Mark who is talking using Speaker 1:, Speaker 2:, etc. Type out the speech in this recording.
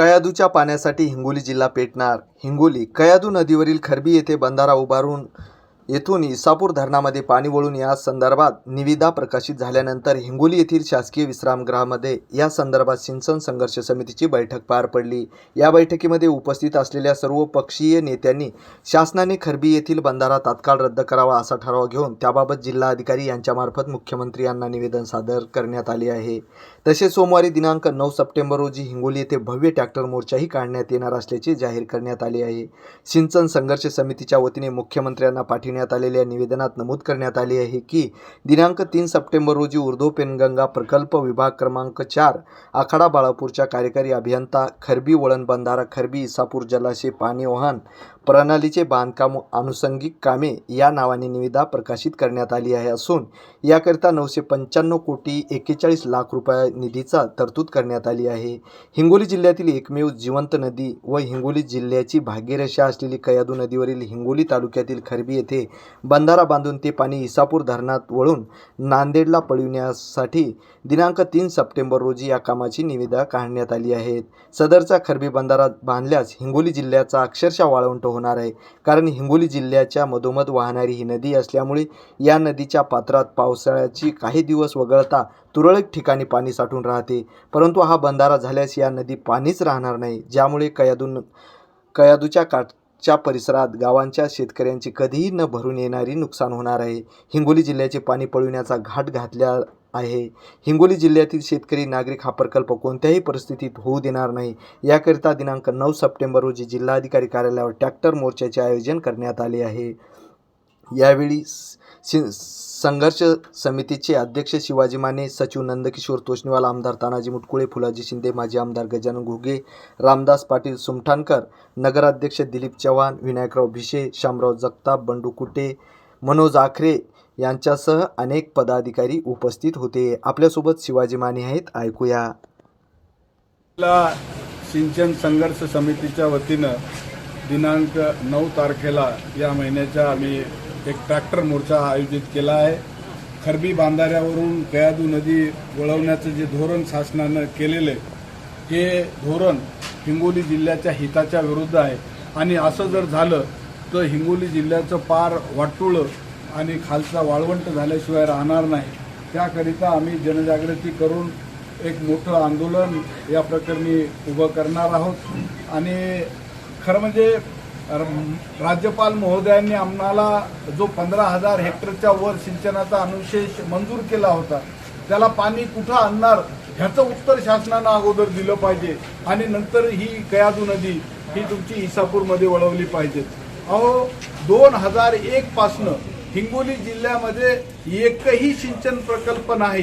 Speaker 1: कयादूच्या पाण्यासाठी हिंगोली जिल्हा पेटणार. हिंगोली कयादू नदीवरील खरबी येथे बंधारा उभारून येथून इसापूर धरणामध्ये पाणी वळून या संदर्भात निविदा प्रकाशित झाल्यानंतर हिंगोली येथील शासकीय विश्रामगृहामध्ये या संदर्भात सिंचन संघर्ष समितीची बैठक पार पडली. या बैठकीमध्ये उपस्थित असलेल्या सर्व पक्षीय नेत्यांनी शासनाने खरबी येथील बंधारा तात्काळ रद्द करावा असा ठराव घेऊन त्याबाबत जिल्हाधिकारी यांच्यामार्फत मुख्यमंत्री यांना निवेदन सादर करण्यात आले आहे. तसेच सोमवारी दिनांक नऊ सप्टेंबर रोजी हिंगोली येथे भव्य ट्रॅक्टर मोर्चाही काढण्यात येणार असल्याचे जाहीर करण्यात आले आहे. सिंचन संघर्ष समितीच्या वतीने मुख्यमंत्र्यांना पाठविण्यात आलेल्या निवेदनात नमूद करण्यात आले आहे की दिनांक तीन सप्टेंबर रोजी उर्दू पेनगंगा प्रकल्प विभाग क्रमांक चार आखाडा बाळापूरच्या कार्यकारी अभियंता खरबी वळण बंधारा खरबी इसापूर जलाशय पाणी वाहन प्रणालीचे बांधकाम आनुषंगिक कामे या नावाने निविदा प्रकाशित करण्यात आली आहे असून याकरिता नऊशे पंच्याण्णव कोटी एक्केचाळीस लाख रुपया निधीचा तरतूद करण्यात आली आहे. हिंगोली जिल्ह्यातील एकमेव जिवंत नदी व हिंगोली जिल्ह्याची भाग्यरेषा असलेली कयादू नदीवरील हिंगोली तालुक्यातील खरबी येथे बंधारा बांधून ते पाणी इसापूर धरणात वळून नांदेडला पळविण्यासाठी दिनांक तीन सप्टेंबर रोजी या कामाची निविदा काढण्यात आली आहे. सदरचा खरबी बंधारा बांधल्यास हिंगोली जिल्ह्याचा अक्षरशः वाळवंट होणार आहे. कारण हिंगोली जिल्ह्याच्या मधोमध वाहणारी ही नदी असल्यामुळे या नदीच्या पात्रात पावसाळ्याची काही दिवस वगळता तुरळक ठिकाणी पाणी साठून राहते. परंतु हा बंधारा झाल्यास या नदी पाणीच राहणार नाही ज्यामुळे कयादून कयादूच्या काठ च्या परिसरात गावांच्या शेतकऱ्यांची कधीही न भरून येणारी नुकसान होणार आहे. हिंगोली जिल्ह्याचे पाणी पळविण्याचा घाट घातल्या आहे. हिंगोली जिल्ह्यातील शेतकरी नागरिक हा प्रकल्प कोणत्याही परिस्थितीत होऊ देणार नाही. याकरिता दिनांक नऊ सप्टेंबर रोजी जिल्हाधिकारी कार्यालयावर ट्रॅक्टर मोर्चाचे आयोजन करण्यात आले आहे. यावेळी सि संघर्ष समितीचे अध्यक्ष शिवाजी माने सचिव नंदकिशोर तोष्णीवाल आमदार तानाजी मुटकुळे फुलाजी शिंदे माजी आमदार गजानन घुगे रामदास पाटील सुमठाणकर नगराध्यक्ष दिलीप चव्हाण विनायकराव भिशे शामराव जगताप बंडू कुटे मनोज आखरे यांच्यासह अनेक पदाधिकारी उपस्थित होते. आपल्यासोबत शिवाजी माने आहेत. ऐकूया.
Speaker 2: ला सिंचन संघर्ष समितीच्या वतीनं दिनांक नऊ तारखेला या महिन्याच्या आम्ही एक ट्रॅक्टर मोर्चा आयोजित केला आहे. खरबी बांधाऱ्यावरून कयादू नदी वळवण्याचं जे धोरण शासनानं केलेलं आहे हे धोरण हिंगोली जिल्ह्याच्या हिताच्या विरुद्ध आहे. आणि असं जर झालं तर हिंगोली जिल्ह्याचं पार वाटुळं आणि खालचा वाळवंट झाल्याशिवाय राहणार नाही. त्याकरिता आम्ही जनजागृती करून एक मोठं आंदोलन या प्रकरणी उभं करणार आहोत. आणि खरं म्हणजे राज्यपाल महोदयांनी आम्हाला जो पंधरा हजार हेक्टरच्या वर सिंचनाचा अनुशेष मंजूर केला होता त्याला पाणी कुठं आणणार ह्याचं उत्तर शासनानं अगोदर दिलं पाहिजे आणि नंतर ही कयादू नदी ही तुमची इसापूरमध्ये वळवली पाहिजे. अहो दोन हजार एक पासनं हिंगोली जिल्ह्यामध्ये एकही सिंचन प्रकल्प नाही.